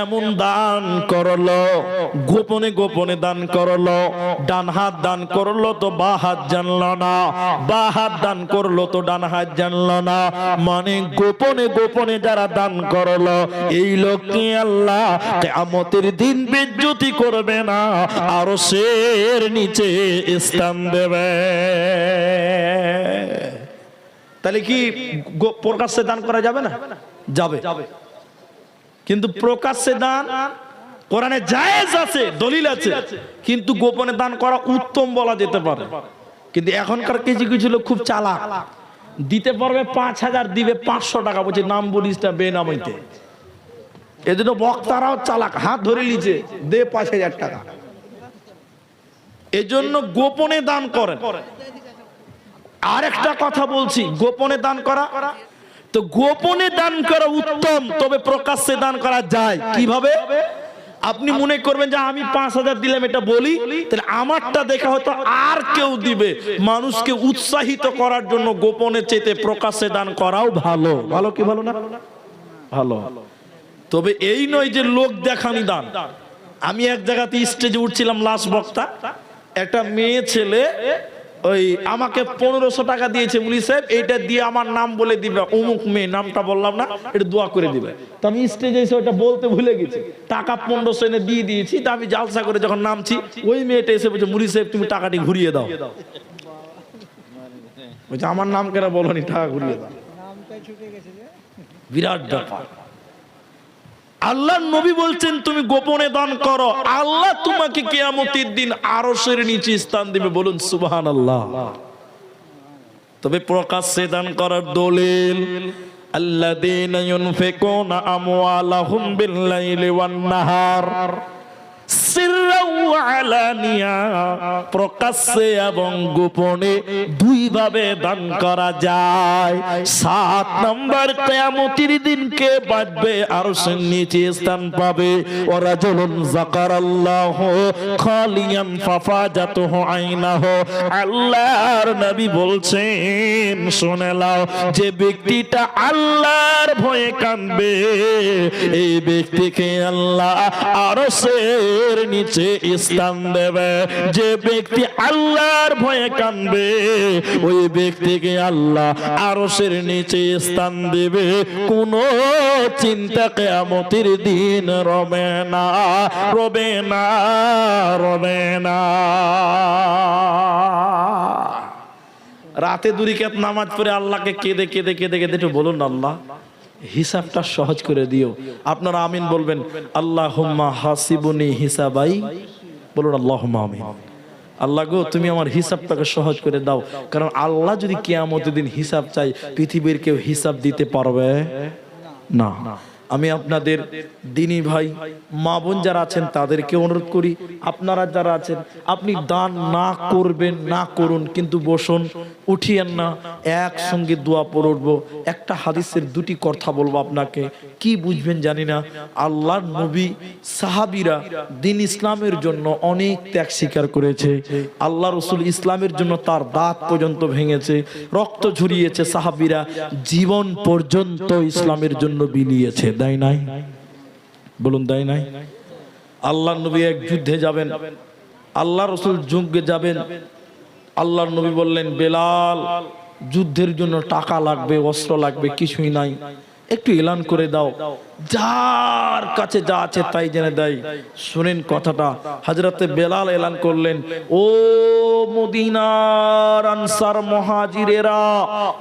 এমন দান করল গোপনে গোপনে দান করল ডান হাত দান করল তো বা হাত জানলো না বা হাত দান করল তো ডান হাত জানলো না। মানে গোপনে গোপনে যারা দান করল এই লোককে আল্লাহ কেয়ামতের দিন বিদ্যুতি করবে না আরও শের নিচে স্থান দেবে। তাহলে কি প্রকাশ্যে দান করা যাবে না? যাবে। কিন্তু প্রকাশ্যে দান, কোরআনে জায়েজ আছে, দলিল আছে, কিন্তু গোপনে দান করা উত্তম বলা যেতে পারে। কিন্তু এখনকার কিছু কিছু লোক খুব চালাক। দিতে পারবে পাঁচ হাজার, দিবে পাঁচশো টাকা, বলছে নাম বলিস না বেনামিতে এজন্য বক্তারাও চালাক, হাত ধরে লিছে দে পাঁচ হাজার টাকা। এজন্য গোপনে দান করেন। আরেকটা কথা বলছি, গোপনে দান করা তো গোপনে দান করা উত্তম, তবে প্রকাশ্যে দান করা যায়। কীভাবে? আপনি মনে করবেন যে আমি পাঁচ হাজার দিলাম, এটা বলি, তাহলে আমারটা দেখা হয়তো আর কেউ দিবে। মানুষকে উৎসাহিত করার জন্য গোপনে চেতে প্রকাশ্যে দান করাও ভালো। ভালো কি ভালো না? ভালো। তবে এই নয় যে লোক দেখানি দান। আমি এক জায়গাতে স্টেজে উঠছিলাম লাস্ট বক্তা। একটা মেয়ে ছেলে ওই আমাকে পনেরোশো টাকা দিয়েছে মুলি সাহেব এইটা দিয়ে আমার নাম বলে দিবে। অমুক মেয়ে নামটা বললাম না এটা দোয়া করে দিবে। তো আমি স্টেজে এসে ওটা বলতে ভুলে গেছি। টাকা পনেরোশো এনে দিয়ে দিয়েছি তা আমি জালসা করে যখন নামছি ওই মেয়েটা এসে বলছে মুলি সাহেব তুমি টাকাটি ঘুরিয়ে দাও। বলছে আমার নাম কেন বলনি টাকা ঘুরিয়ে দাও। বিরাট ব্যাপার। আল্লাহ নবী বলছেন, তুমি গোপনে দান করো। আল্লাহ তোমাকে কেয়ামতির দিন আরশের নিচে স্থান দিবে। বলুন সুবহান আল্লাহ তবে প্রকাশ্যে দান করার দলিল الذين ينفقون أموالهم بالليل والنهار আলানিয়া প্রকাশ্যে এবং গোপনে দুই ভাবে দান করা যায়। সাত নম্বর কিয়ামতের দিনকে বাঁচবে আর নিচে স্থান পাবে। ওরা জলুন জাকারাল্লাহ খালিয়ান ফাফাজাতুহু আইনাহু। আল্লাহর নবী বলছেন, শুনে লাও যে ব্যক্তিটা আল্লাহর ভয়ে কাঁদবে, এই ব্যক্তিকে আল্লাহ আরশের নিচে স্থান দেবে। যে ব্যক্তি আল্লাহর ভয়ে কাঁদবে, ওই ব্যক্তিকে আল্লাহ আরশের নিচে স্থান দেবে। কোন চিন্তা কেয়ামতের দিন রবে না রবে না রবে না। রাতে দুরি কেত নামাজ পড়ে আল্লাহকে কেঁদে কেঁদে কেঁদে কেঁদে একটু বলুন আল্লাহ। হিসাবটা সহজ করে দিও। আপনারা আমিন বলবেন আল্লাহ হাসিবুনি হিসাবাই। বলুন আল্লাহ আমিন। আল্লাহ গো, তুমি আমার হিসাবটাকে সহজ করে দাও। কারণ আল্লাহ যদি কেয়ামতের দিন হিসাব চাই পৃথিবীর কেউ হিসাব দিতে পারবে? না। আমি আপনাদের দিনী ভাই, মা বোন যারা আছেন তাদেরকে অনুরোধ করি, আপনারা যারা আছেন, আপনি দান না করবেন, না করুন, কিন্তু বসুন, উঠিয়েন না, একসঙ্গে দোয়া পড়ব একটা হাদিসের দুটি কথা বলব আপনাকে। কি বুঝবেন জানি না। আল্লাহর নবী সাহাবিরা দিন ইসলামের জন্য অনেক ত্যাগ স্বীকার করেছে। আল্লাহ রসুল ইসলামের জন্য তার দাঁত পর্যন্ত ভেঙেছে, রক্ত ঝরিয়েছে সাহাবিরা, জীবন পর্যন্ত ইসলামের জন্য বিলিয়েছে। দেয় নাই? বলুন, দেয় নাই? আল্লাহ নবী এক যুদ্ধে যাবেন। আল্লাহ রসুল যুগে যাবেন। আল্লাহ নবী বললেন, বেলাল, যুদ্ধের জন্য টাকা লাগবে, অস্ত্র লাগবে, কিছুই নাই। একটু এলান করে দাও। যার কাছে যা আছে তাই জেনে দেয়। শুনেন কথাটা। হাজরাতে বেলাল এলান করলেন, ও মদিনার আনসার মহাজিরেরা,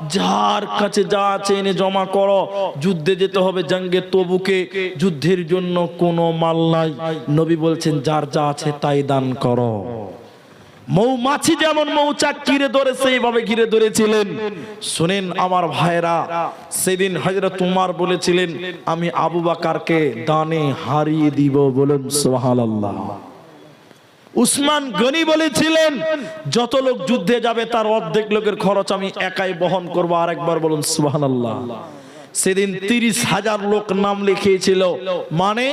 যার কাছে যা আছে এনে জমা করো। যুদ্ধে যেতে হবে জঙ্গে তবুকে। যুদ্ধের জন্য কোনো মাল নাই। নবী বলছেন, যার যা আছে তাই দান করো। মৌমাছি যেমন মৌচাক ঘিরে ধরে, সেইভাবে ঘিরে ধরেছিলেন। শুনেন আমার ভাইরা সেদিন হজরত তোমার বলেছিলেন, আমি আবু বাকারকে দানে হারিয়ে দিব বলেন, সুবহানাল্লাহ। উসমান গনি বলেছিলেন, যত লোক যুদ্ধে যাবে, তার অর্ধেক লোকের খরচ আমি একাই বহন করব, আরেকবার বলুন, সুবহানাল্লাহ। সেদিন তিরিশ হাজার লোক নাম লিখিয়েছিল। মানে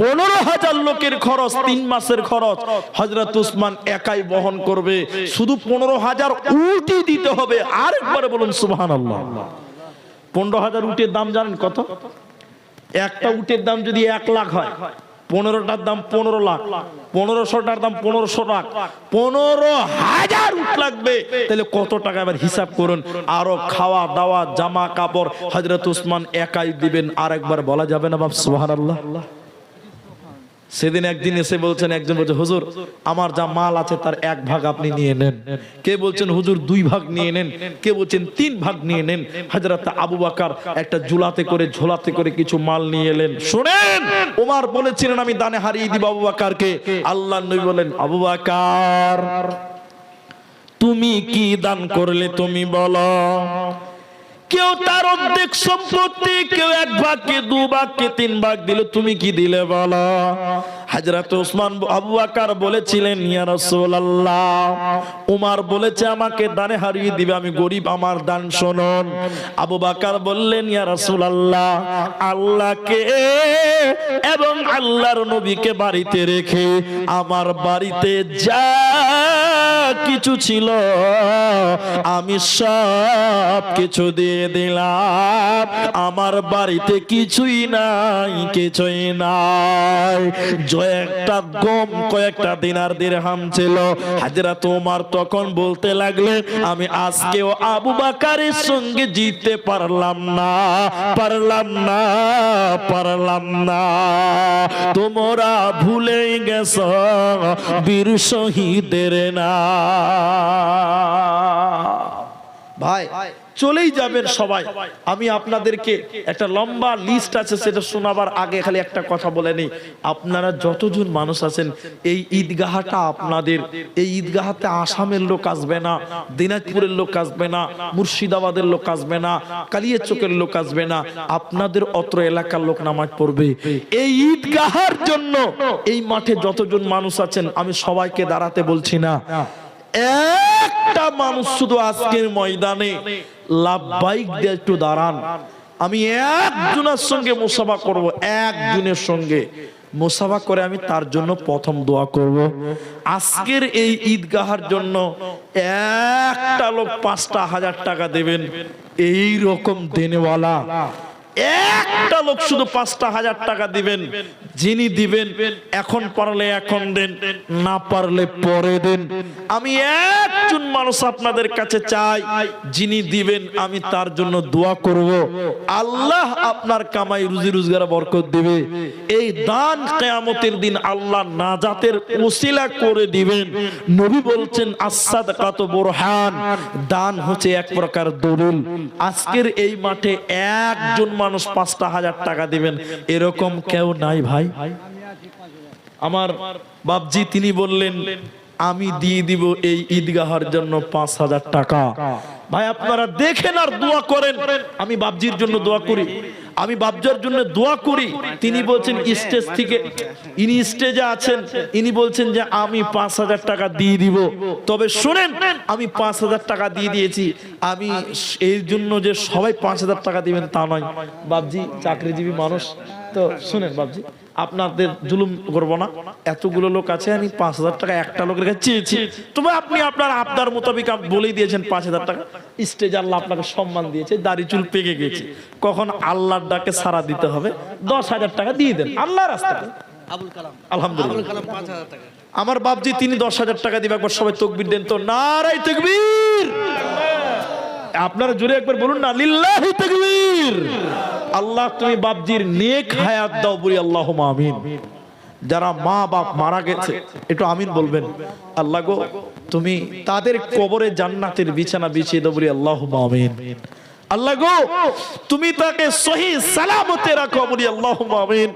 পনেরো হাজার লোকের খরচ, তিন মাসের খরচ। হজরত উসমান একাই বহন করবে। শুধু পনেরো হাজার উল্টি দিতে হবে। আরেকবার বলুন সুবহান আল্লাহ পনেরো হাজার উটের দাম জানেন কত? একটা উটের দাম যদি এক লাখ হয় পনেরোটার দাম পনেরো লাখ। পনেরোশোটার দাম পনেরোশো লাখ। পনেরো হাজার উঠ লাগবে। তাহলে কত টাকা এবার হিসাব করুন। আরও খাওয়া দাওয়া, জামা কাপড় হজরত উসমান একাই দিবেন। আর একবার বলা যাবে না বাপ সুহার আল্লাহ সেদিন একদিন এসে বলছেন একজন বলছে, হুজুর, আমার যা মাল আছে তার এক ভাগ আপনি নিয়ে নেন। কে বলছেন, হুজুর, দুই ভাগ নিয়ে নেন। কে বলছেন, তিন ভাগ নিয়ে নেন। হাজরত আবু বাকার একটা ঝুলাতে করে, ঝোলাতে করে কিছু মাল নিয়ে এলেন। শোনেন, ওমার বলেছিলেন, আমি দানে হারিয়ে দিব আবু বাকারকে। আল্লাহ নবী বলেন, আবু বাকার, তুমি কি দান করলে তুমি বলো? কেউ তার অর্ধেক সম্পত্তি, কেউ এক ভাগ কে দু ভাগ কে তিন ভাগ দিল তুমি কি দিলে বলো? হাজরাত ওসমান আবু আকার বলেছিলেন উমার বলেছে, আমাকে দানে হারিয়ে দিবে, আমি গরিব, আমার দান শুনুন। আবু বাকার বললেন, ইয়া আল্লাহকে এবং আল্লাহর নবীকে বাড়িতে রেখে আমার বাড়িতে যা কিছু ছিল, আমি সব কিছু দিয়ে দিলাম। আমার বাড়িতে কিছুই নাই কিছুই নাই। জয় একটা গম কয়েকটা দিনার দিরহাম ছিল। হাজরা তোমার তখন বলতে লাগলে আমি আজকেও আবু বাকারের সঙ্গে জিততে পারলাম না পারলাম না পারলাম না। তোমরা ভুলে গেছ, বীর শহীদের না ভাই চলেই যাবেন সবাই। আমি আপনাদেরকে একটা লম্বা লিস্ট আছে সেটা শোনাবার আগে খালি একটা কথা বলে নেই। আপনারা যতজন মানুষ আছেন এই ঈদগাহটা আপনাদের। এই ঈদগাহাতে আসামের লোক আসবে না দিনাজপুরের লোক আসবে না মুর্শিদাবাদের লোক আসবে না কালিয়া চোখের লোক আসবে না। আপনাদের অত্র এলাকার লোক নামাজ পড়বে। এই ঈদগাহার জন্য এই মাঠে যতজন মানুষ আছেন আমি সবাইকে দাঁড়াতে বলছি না। একটা মানুষ শুধু আজকের ময়দানে লাভবাইক দিয়ে একটু দাঁড়ান। আমি একজনের সঙ্গে মুসাফা করব, একজনের সঙ্গে। মুসাফা করে আমি তার জন্য প্রথম দোয়া করব। আজকের এই ঈদগাহার জন্য একটা লোক পাঁচটা হাজার টাকা দেবেন। এই রকম দেনেওয়ালা। একটা লোক শুধু পাঁচটা হাজার টাকা দিবেন যিনি দিবেন এখন পারলে এখন দেন না পারলে পরে দেন। আমি একজন মানুষ আপনাদের কাছে চাই যিনি দিবেন আমি তার জন্য দোয়া করব। আল্লাহ আপনার কামাই রুজি রোজগার বরকত দিবে। এই দান কেয়ামতের দিন আল্লাহ নাজাতের ওসিলা করে দিবেন। নবী বলছেন আসাদ কাত বোরহান। দান হচ্ছে এক প্রকার দলিল। আজকের এই মাঠে একজন মানুষ পাঁচটা হাজার টাকা দিবেন। এরকম কেউ নাই ভাই। আমার বাবজি তিনি বললেন, আমি দিয়ে দিব এই ঈদগাহার জন্য পাঁচ হাজার টাকা। ভাই, আপনারা দেখেন আর দোয়া করেন। আমি বাবজির জন্য দোয়া করি। আমি বাবজার জন্য দোয়া করি। তিনি বলছেন, স্টেজ থেকে ইনি স্টেজে আছেন। ইনি বলছেন যে, আমি পাঁচ হাজার টাকা দিয়ে দিব। তবে শোনেন, আমি পাঁচ হাজার টাকা দিয়ে দিয়েছি। আমি এর জন্য যে সবাই পাঁচ হাজার টাকা দিবেন তা নয়। বাবজি চাকরিজীবী মানুষ। তো শুনেন বাবজি আপনাদের জুলুম করব না। এতগুলো লোক আছে আমি পাঁচ হাজার টাকা একটা লোকের কাছে চেয়েছি। তবে আপনি আপনার আবদার মোতাবিক আপনি বলেই দিয়েছেন পাঁচ হাজার টাকা। স্টেজ আল্লাহ আপনাকে সম্মান দিয়েছে দাড়ি চুল পেকে গেছে। কখন আল্লাহর ডাকে সারা দিতে হবে দশ হাজার টাকা দিয়ে দেন আল্লাহ রাস্তা আবুল আলহামদুলিল্লাহ। আবুল কালাম পাঁচ হাজার টাকা। আমার বাপজি তিনি দশ হাজার টাকা দিবে একবার সবাই তকবির দেন তো। নারাই তকবীর! আপনারা জুড়ে একবার বলুন না লিল্লাহি তাকবীর! আল্লাহ তুমি বাপজির নেক হায়াত দাও বলি আল্লাহ আমিন। যারা মা বাপ মারা গেছে, একটু আমিন বলবেন। আল্লাহ গো, তুমি তাদের কবরে জান্নাতের বিছানা বিছিয়ে দেবো আল্লাহ আমিন। আল্লাহ গো, তুমি তাকে সহি সালামতে রাখো বলি আল্লাহ আমিন।